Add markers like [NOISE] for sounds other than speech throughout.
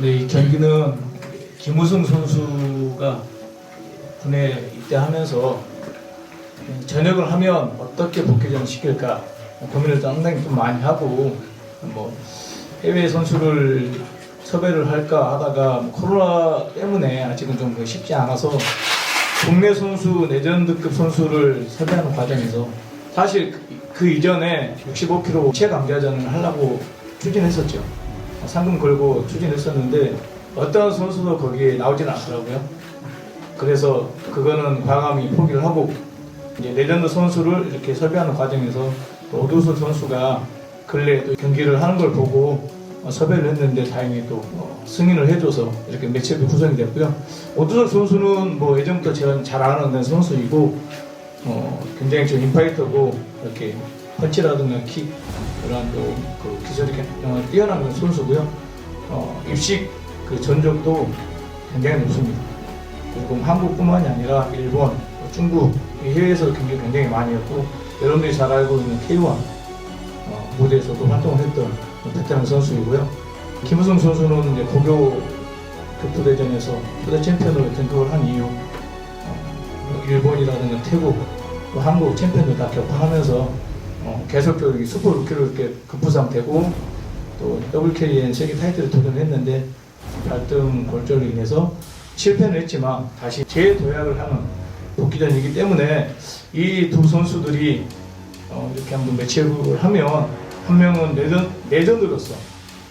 네, 이 경기는 김우승 선수가 군에 입대하면서 전역을 하면 어떻게 복귀전 시킬까 고민을 상당히 좀 많이 하고 뭐 해외 선수를 섭외를 할까 하다가 뭐 코로나 때문에 아직은 좀 쉽지 않아서 국내 선수 레전드급 선수를 섭외하는 과정에서 사실 그- 그 이전에 65kg 체감대전을 하려고 추진했었죠. 상금 걸고 추진했었는데 어떤 선수도 거기에 나오진 않더라고요. 그래서 그거는 과감히 포기를 하고 이제 레전드 선수를 이렇게 섭외하는 과정에서 또 오두수 선수가 근래 또 경기를 하는 걸 보고 어, 섭외를 했는데 다행히 또 어, 승인을 해줘서 이렇게 매치업이 구성이 됐고요. 오두석 선수는 뭐 예전부터 제가 잘 아는 선수이고 어, 굉장히 좀 인파이터고 이렇게 펀치라든가 킥 그런 또그 기술이 어, 뛰어난 선수고요. 어, 입식 그 전적도 굉장히 높습니다. 그리고 한국뿐만이 아니라 일본, 또 중국 이 해외에서 경기 굉장히 많이 했고 여러분들이 잘 알고 있는 K1 어, 무대에서도 활동을 했던 베테랑 선수이고요. 김우성 선수는 이제 고교 교포대전에서 초대 챔피언으로 등극을 한 이후 어, 일본이라든가 태국 또 한국 챔피언도 다 격파하면서 어, 계속적으로 이 슈퍼 루키로 이렇게 급부상되고 또 WKN 세계 타이틀을 도전했는데 갈등 골절로 인해서 실패는 했지만 다시 재도약을 하는 복귀전이기 때문에 이 두 선수들이 어, 이렇게 한번 매치업을 하면 한 명은 레전, 레전드로서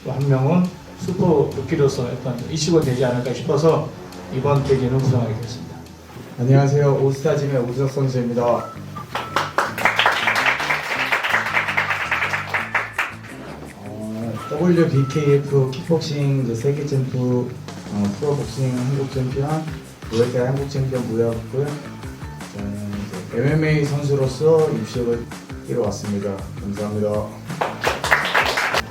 또 한 명은 슈퍼 루키로서 약간 이슈가 되지 않을까 싶어서 이번 대기는 구성하게 됐습니다. 안녕하세요. 오스타짐의 오주석 선수입니다. WBKF 킥복싱 이제 세계 챔프, 어, 프로복싱 한국 챔피언, 무에타이 한국 챔피언 무였고요. 저는 이제 MMA 선수로서 입식을 뛰러 왔습니다. 감사합니다.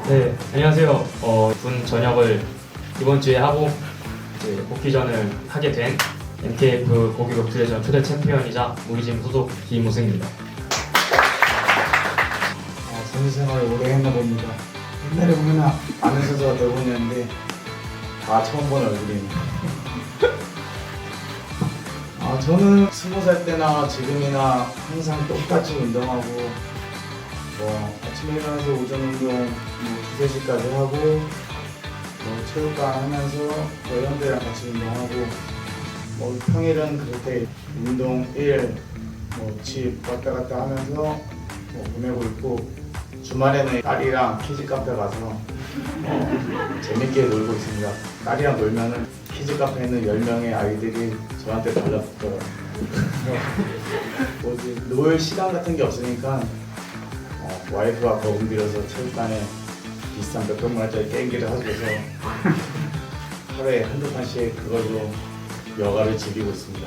네, 안녕하세요. 어, 군 전역을 이번 주에 하고 이제 복귀전을 하게 된 MKF 고기급 대전 초대 챔피언이자 우리짐 소속 김우승입니다. 어, 선수 생활을 오래 했나 봅니다. 옛날에 보면 아- 아는 선수가 대부분이었는데 다 처음 본 얼굴이네요. [LAUGHS] 아, 저는 스무 살 때나 지금이나 항상 똑같이 운동하고 뭐 아침에 일어나서 오전 운동 뭐 두세 시까지 하고 뭐 체육관 하면서 회원들이랑 같이 운동하고 뭐 평일은 그렇게 운동 일, 뭐 집 왔다 갔다 하면서 뭐 보내고 있고 주말에는 딸이랑 키즈 카페 가서 어, 재밌게 놀고 있습니다. 딸이랑 놀면은 키즈 카페에 있는 10명의 아이들이 저한테 달라붙더라고요. 뭐지, 놀 시간 같은 게 없으니까 어, 와이프가 거금 들여서 체육관에 비싼 몇백 만 원짜리 게임기를 사줘서 하루에 한두 판씩 그걸로 여가를 즐기고 있습니다.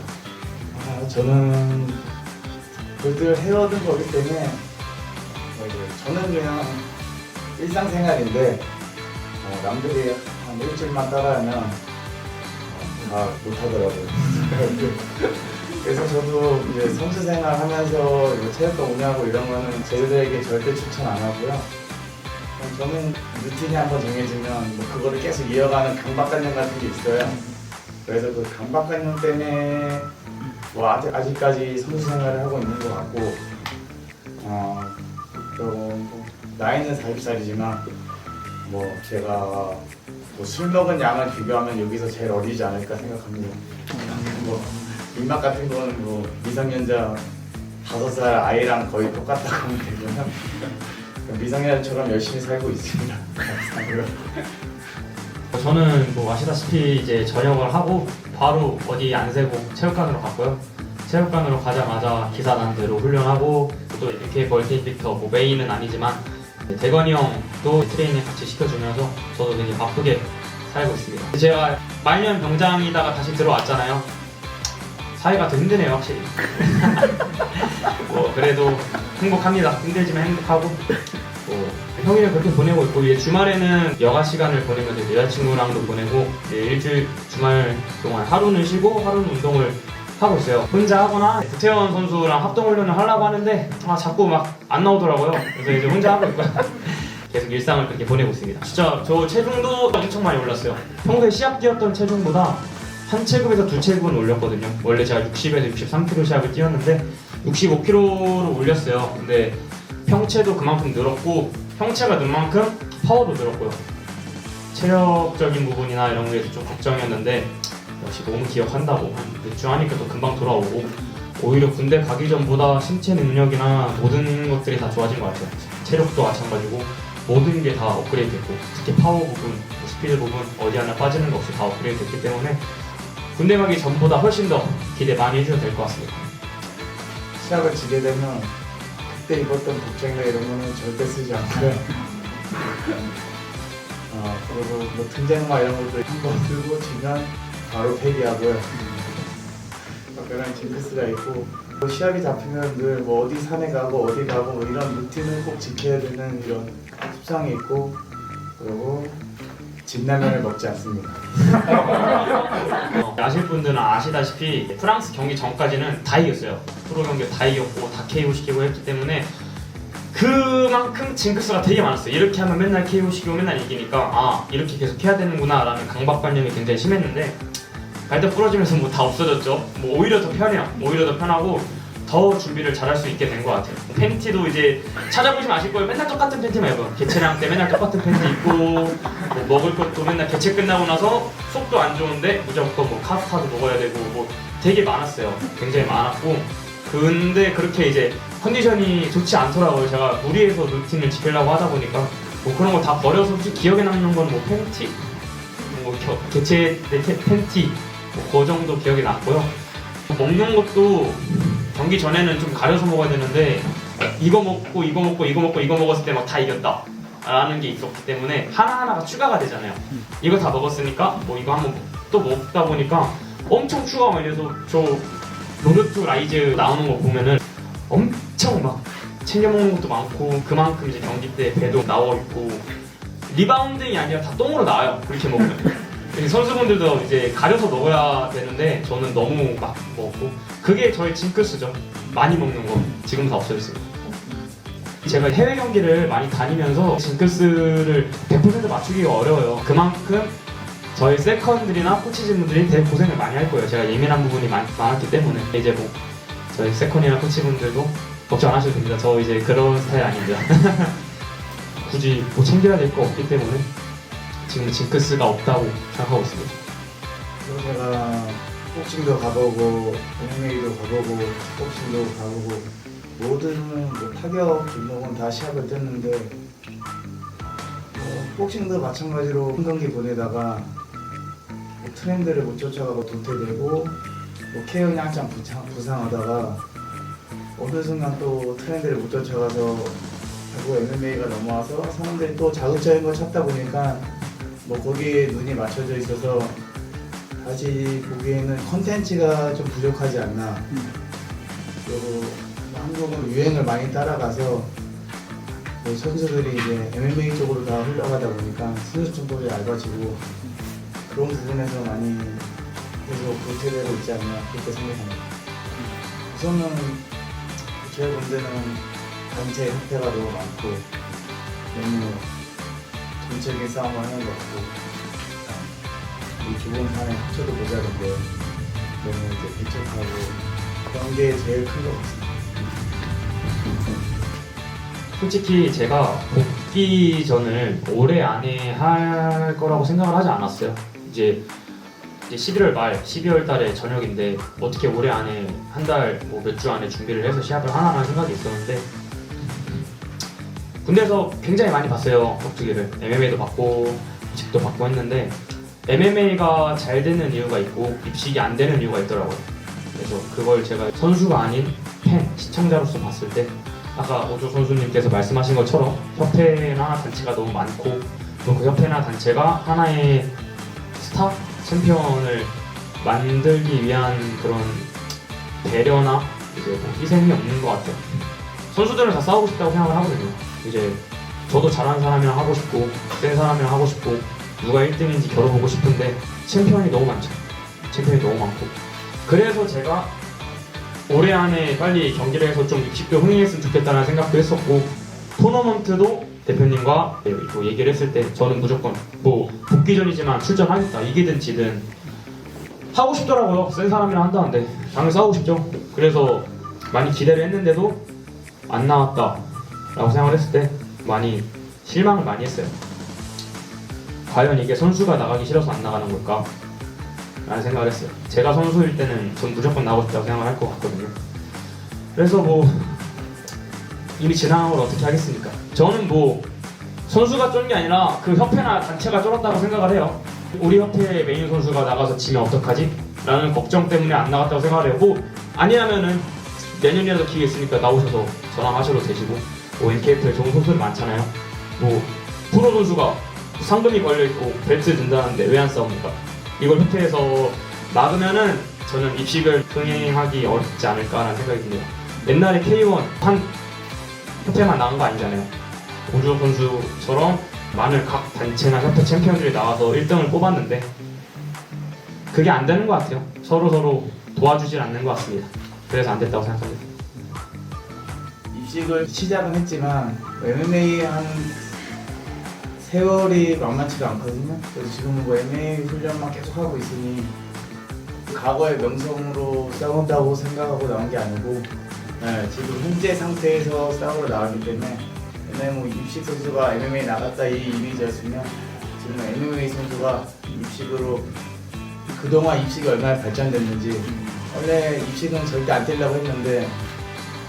아, 저는 그들 해오던 거기 때문에 저는 그냥 일상생활인데 어, 남들이 한 일주일만 따라하면 어, 다 못하더라고요. [LAUGHS] 그래서 저도 이제 선수 생활 하면서 이제 체육관 운영하고 이런 거는 저희들에게 절대 추천 안 하고요. 어, 저는 루틴이 한번 정해지면 뭐 그거를 계속 이어가는 강박관념 같은 게 있어요. 그래서 그 강박관념 때문에 뭐 아직, 아직까지 선수 생활을 하고 있는 것 같고 어, 뭐 나이는 40살이지만 뭐 제가 뭐술 먹은 양을 비교하면 여기서 제일 어리지 않을까 생각합니다. 뭐 입맛 같은 거는 뭐 미성년자 5살 아이랑 거의 똑같다고 하면 되고요. 미성년자처럼 열심히 살고 있습니다. 감사하고요. 저는 뭐 아시다시피 이제 전역을 하고 바로 어디 안 세고 체육관으로 갔고요. 체육관으로 가자마자 기사 난 대로 훈련하고 또 이렇게 멀티빅터 뭐 메인은 아니지만 대건이 형도 트레이닝 같이 시켜주면서 저도 되게 바쁘게 살고 있습니다. 제가 말년 병장이다가 다시 들어왔잖아요. 사회가 더 힘드네요 확실히. [LAUGHS] 뭐 그래도 행복합니다. 힘들지만 행복하고 뭐 평일에 그렇게 보내고 있고 이제 주말에는 여가 시간을 보내면서 여자친구랑도 보내고 일주일 주말 동안 하루는 쉬고 하루는 운동을 하고 있어요. 혼자 하거나 구태원 선수랑 합동 훈련을 하려고 하는데 아 자꾸 막 안 나오더라고요. 그래서 이제 혼자 하고 있고요. [LAUGHS] 계속 일상을 그렇게 보내고 있습니다. 진짜 저 체중도 엄청 많이 올랐어요. 평소에 시합 뛰었던 체중보다 한 체급에서 두 체급은 올렸거든요. 원래 제가 60에서 63kg 시합을 뛰었는데 65kg로 올렸어요. 근데 평체도 그만큼 늘었고 평체가 는 만큼 파워도 늘었고요. 체력적인 부분이나 이런 거에서 좀 걱정이었는데 역시 너무 기억한다고 한몇주 하니까 또 금방 돌아오고 오히려 군대 가기 전보다 신체 능력이나 모든 것들이 다 좋아진 것 같아요. 체력도 마찬가지고 모든 게 다 업그레이드 됐고 특히 파워 부분, 뭐 스피드 부분 어디 하나 빠지는 거 없이 다 업그레이드 됐기 때문에 군대 가기 전보다 훨씬 더 기대 많이 해주셔도 될 것 같습니다. 시합을 지게 되면 그때 입었던 복장이나 이런 거는 절대 쓰지 않고요. [LAUGHS] 어, 그리고 뭐 등장마 이런 것도 한번 들고 지면 바로 폐기하고요. 특별한 징크스가 있고 뭐 시합이 잡히면 늘 뭐 어디 산에 가고 어디 가고 뭐 이런 루틴을 꼭 지켜야 되는 이런 습성이 있고 그리고 진라면을 먹지 않습니다. 어, [LAUGHS] 아실 분들은 아시다시피 프랑스 경기 전까지는 다 이겼어요. 프로 경기 다 이겼고 다 KO 시키고 했기 때문에 그만큼 징크스가 되게 많았어요. 이렇게 하면 맨날 KO 시키고 맨날 이기니까 아 이렇게 계속 해야 되는구나라는 강박관념이 굉장히 심했는데 발등 부러지면서 뭐 다 없어졌죠. 뭐 오히려 더 편해요. 오히려 더 편하고 더 준비를 잘할 수 있게 된 것 같아요. 팬티도 이제 찾아보시면 아실 거예요. 맨날 똑같은 팬티만 입어요. 개체량 때 맨날 똑같은 팬티 입고 뭐 먹을 것도 맨날 개체 끝나고 나서 속도 안 좋은데 무조건 뭐 카스타드 먹어야 되고 뭐 되게 많았어요. 굉장히 많았고 근데 그렇게 이제 컨디션이 좋지 않더라고요. 제가 무리해서 루틴을 지키려고 하다 보니까 뭐 그런 거 다 버려서 솔직히 기억에 남는 건 뭐 팬티, 뭐 겨- 개체 팬티 뭐 그 정도 기억이 났고요. 먹는 것도 경기 전에는 좀 가려서 먹어야 되는데 이거 먹고 이거 먹고 이거 먹고 이거 먹었을 때 막 다 이겼다. 라는 게 있었기 때문에 하나하나가 추가가 되잖아요. 이거 다 먹었으니까 뭐 이거 한번 또 먹다 보니까 엄청 많이 돼서 저 로드 투 라이즈 나오는 거 보면은 엄청 막 챙겨 먹는 것도 많고 그만큼 이제 경기 때 배도 나와 있고 리바운딩이 아니라 다 똥으로 나와요. 그렇게 먹으면. 선수분들도 이제 가려서 먹어야 되는데 저는 너무 막 먹고 그게 저의 징크스죠. 많이 먹는 거 지금 다 없어졌습니다. 제가 해외 경기를 많이 다니면서 징크스를 100% 맞추기가 어려워요. 그만큼 저희 세컨들이나 코치진분들이 되게 고생을 많이 할 거예요. 제가 예민한 부분이 많, 많았기 때문에 이제 뭐 저희 세컨이나 코치분들도 걱정 안 하셔도 됩니다. 저 이제 그런 스타일 아닙니다. [LAUGHS] 굳이 뭐 챙겨야 될 거 없기 때문에 지금 징크스가 없다고 생각하고 있습니다. 그리고 제가 복싱도 가보고 MMA도 가보고 복싱도 가보고 모든 뭐 타격 종목은 다 시합을 뛰었는데 뭐 복싱도 마찬가지로 한 경기 보내다가 뭐 트렌드를 못 쫓아가고 도태되고 뭐 케어이 한참 부상, 부상하다가 어느 순간 또 트렌드를 못 쫓아가서 결국 MMA가 넘어와서 사람들이 또 자극적인 걸 찾다 보니까 뭐 거기에 눈이 맞춰져 있어서 다시 보기에는 컨텐츠가 좀 부족하지 않나. 그리고 한국은 유행을 많이 따라가서 뭐 선수들이 이제 MMA 쪽으로 다 흘러가다 보니까 선수 정도이 얇아지고 그런 부분에서 많이 계속 도태되고 있지 않나 그렇게 생각합니다. 우선은 제 문제는 단체 형태가 너무 많고 너무 전체적인 싸움을 하는 것 같고 이 좁은 판에 합쳐도 모자른데 너무 이제 비척하고 그런 게 제일 큰 것 같습니다. 솔직히 제가 복귀 전을 올해 안에 할 거라고 생각을 하지 않았어요. 이제 이제 11월 말, 12월 달에 저녁인데 어떻게 올해 안에 한 달, 뭐 몇 주 안에 준비를 해서 시합을 하나라는 생각이 있었는데 군대에서 굉장히 많이 봤어요 격투기를 MMA도 받고 입식도 받고 했는데 MMA가 잘 되는 이유가 있고 입식이 안 되는 이유가 있더라고요. 그래서 그걸 제가 선수가 아닌 팬, 시청자로서 봤을 때 아까 오조 선수님께서 말씀하신 것처럼 협회나 단체가 너무 많고 또그 협회나 단체가 하나의 스타 챔피언을 만들기 위한 그런 배려나 이제 뭐 희생이 없는 것 같아요. 선수들은 다 싸우고 싶다고 생각을 하거든요. 이제 저도 잘하는 사람이랑 하고 싶고 센 사람이랑 하고 싶고 누가 1등인지 겨뤄보고 싶은데 챔피언이 너무 많죠. 챔피언이 너무 많고. 그래서 제가 올해 안에 빨리 경기를 해서 좀 60도 흥행했으면 좋겠다는 생각도 했었고 토너먼트도 대표님과 또 얘기를 했을 때 저는 무조건 뭐 복귀 전이지만 출전하겠다. 이기든 지든 하고 싶더라고요. 센 사람이랑 한다는데. 당연히 싸우고 싶죠. 그래서 많이 기대를 했는데도 안 나왔다 라고 생각을 했을 때 많이 실망을 많이 했어요. 과연 이게 선수가 나가기 싫어서 안 나가는 걸까? 라는 생각을 했어요. 제가 선수일 때는 전 무조건 나가고 싶다고 생각을 할 것 같거든요. 그래서 뭐 이미 지나간 걸 어떻게 하겠습니까? 저는 뭐 선수가 쫀 게 아니라 그 협회나 단체가 쫄았다고 생각을 해요. 우리 협회 메인 선수가 나가서 지면 어떡하지? 라는 걱정 때문에 안 나갔다고 생각을 해요. 뭐 아니라면은 내년이라도 기회 있으니까 나오셔서 전화하셔도 되시고 뭐 NKF에 좋은 선수들 많잖아요 뭐 프로 선수가 상금이 걸려 있고 벨트 든다는데 왜 안 싸웁니까? 이걸 협회에서 막으면은 저는 입식을 흥행하기 어렵지 않을까라는 생각이 듭니다. 옛날에 K1 한 협회만 나온 거 아니잖아요. 오주호 선수처럼 많은 각 단체나 협회 챔피언들이 나와서 1등을 뽑았는데 그게 안 되는 것 같아요. 서로 서로 도와주질 않는 것 같습니다. 그래서 안 됐다고 생각합니다. 입식을 시작은 했지만 MMA 한 세월이 만만치가 않거든요. 그래서 지금은 뭐 MMA 훈련만 계속 하고 있으니 과거의 명성으로 싸운다고 생각하고 나온 게 아니고 네, 지금 현재 상태에서 싸우러 나왔기 때문에 뭐 입식 선수가 MMA 나갔다 이 이미지였으면 지금 MMA 선수가 입식으로 그동안 입식이 얼마나 발전됐는지 원래 입식은 절대 안 뛰려고 했는데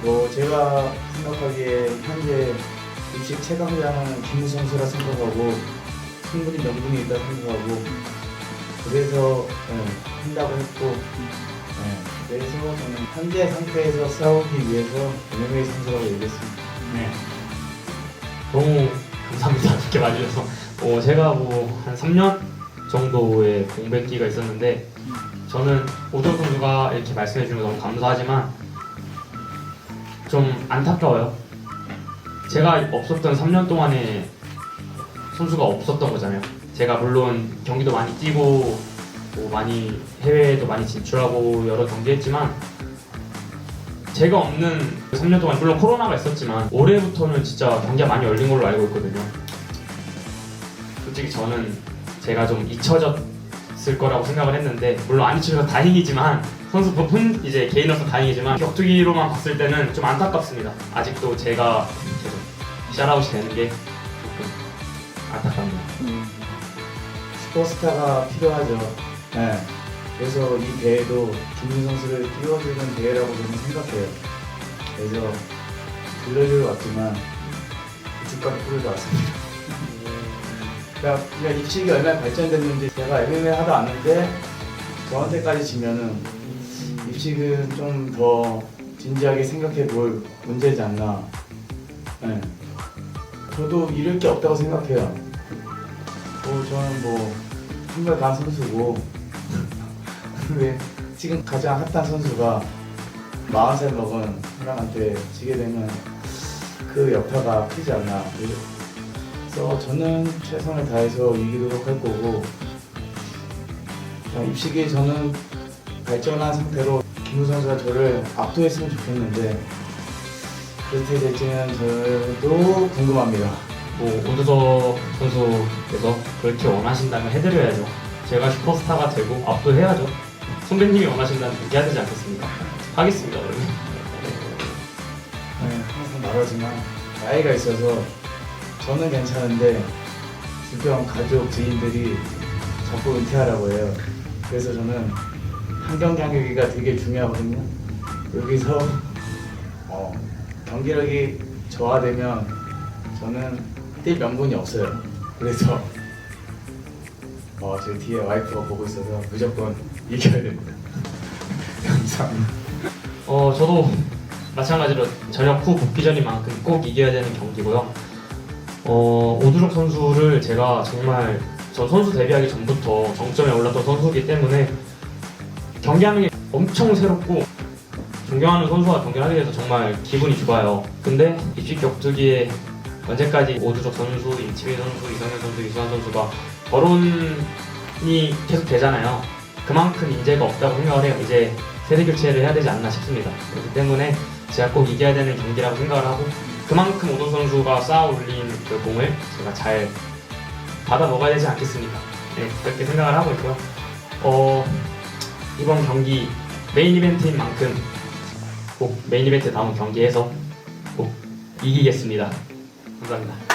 뭐 제가 생각하기에 현재 입식 최강자는 김우 선수라 생각하고 충분히 명분이 있다고 생각하고 그래서 예, 한다고 했고 예, 그래서 저는 현재 상태에서 싸우기 위해서 MMA 선수라고 얘기했습니다. 네. 너무 감사합니다. [LAUGHS] 이렇게 말해주셔서. 어, 제가 뭐 한 3년 정도의 공백기가 있었는데 저는 오정 선수가 이렇게 말씀해 거 너무 감사하지만 좀 안타까워요. 제가 없었던 3년 동안에 선수가 없었던 거잖아요. 제가 물론 경기도 많이 뛰고 뭐 많이 해외에도 많이 진출하고 여러 경기했지만 제가 없는 3년 동안 물론 코로나가 있었지만 올해부터는 진짜 경기가 많이 열린 걸로 알고 있거든요. 솔직히 저는 제가 좀 잊혀졌을 거라고 생각을 했는데 물론 안 잊혀져서 다행이지만 선수 분 이제 개인으로서 다행이지만 격투기로만 봤을 때는 좀 안타깝습니다. 아직도 제가 계속 샤라웃이 되는 게 조금 안타깝네요. 슈퍼스타가 필요하죠. 네. 그래서 이 대회도 김민 선수를 띄워주는 대회라고 저는 생각해요. 그래서 들려주러 왔지만 주가를 뿌리러 왔습니다. 그러니까, 그러니까 입식이 얼마나 발전됐는지 제가 MMA 하다 왔는데 저한테까지 지면은 입식은 좀 더 진지하게 생각해 볼 문제지 않나. 네. 저도 잃을 게 없다고 생각해요. 뭐 저는 뭐 한발 간 선수고 [LAUGHS] 근데 지금 가장 핫한 선수가 40살 먹은 사람한테 지게 되면 그 여파가 크지 않나 그래서 저는 최선을 다해서 이기도록 할 거고 어, 입식이 저는 발전한 상태로 김우 선수가 저를 압도했으면 좋겠는데 그렇게 될지는 저도 궁금합니다. 뭐 오드서 선수께서 그렇게 원하신다면 해드려야죠. 제가 슈퍼스타가 되고 압도해야죠. 선배님이 원하신다면 그렇게 해야 되지 않겠습니까? 하겠습니다, 그러면. 네, 항상 말하지만 나이가 있어서 저는 괜찮은데 주변 가족 지인들이 자꾸 은퇴하라고 해요. 그래서 저는 한경 경기가 되게 중요하거든요. 여기서 어, 경기력이 저하되면 저는 뛸 명분이 없어요. 그래서 어, 제 뒤에 와이프가 보고 있어서 무조건 이겨야 됩니다. [LAUGHS] 감사합니다. 어, 저도 마찬가지로 저녁 후 복귀 전인 만큼 꼭 이겨야 되는 경기고요. 어, 오두석 선수를 제가 정말 저 선수 데뷔하기 전부터 정점에 올랐던 선수이기 때문에 경기하는 게 엄청 새롭고 존경하는 선수와 경기를 하게 돼서 정말 기분이 좋아요. 근데 입식 격투기에 언제까지 오두석 선수, 임치민 선수, 이성현 선수, 이수환 선수가 거론이 계속 되잖아요. 그만큼 인재가 없다고 생각을 해요. 이제 세대 교체를 해야 되지 않나 싶습니다. 그렇기 때문에 제가 꼭 이겨야 되는 경기라고 생각을 하고 그만큼 오노 선수가 쌓아 올린 그 공을 제가 잘 받아 먹어야 되지 않겠습니까? 네, 그렇게 생각을 하고 있고요. 어, 이번 경기 메인 이벤트인 만큼 꼭 메인 이벤트 다음 경기에서 꼭 이기겠습니다. 감사합니다.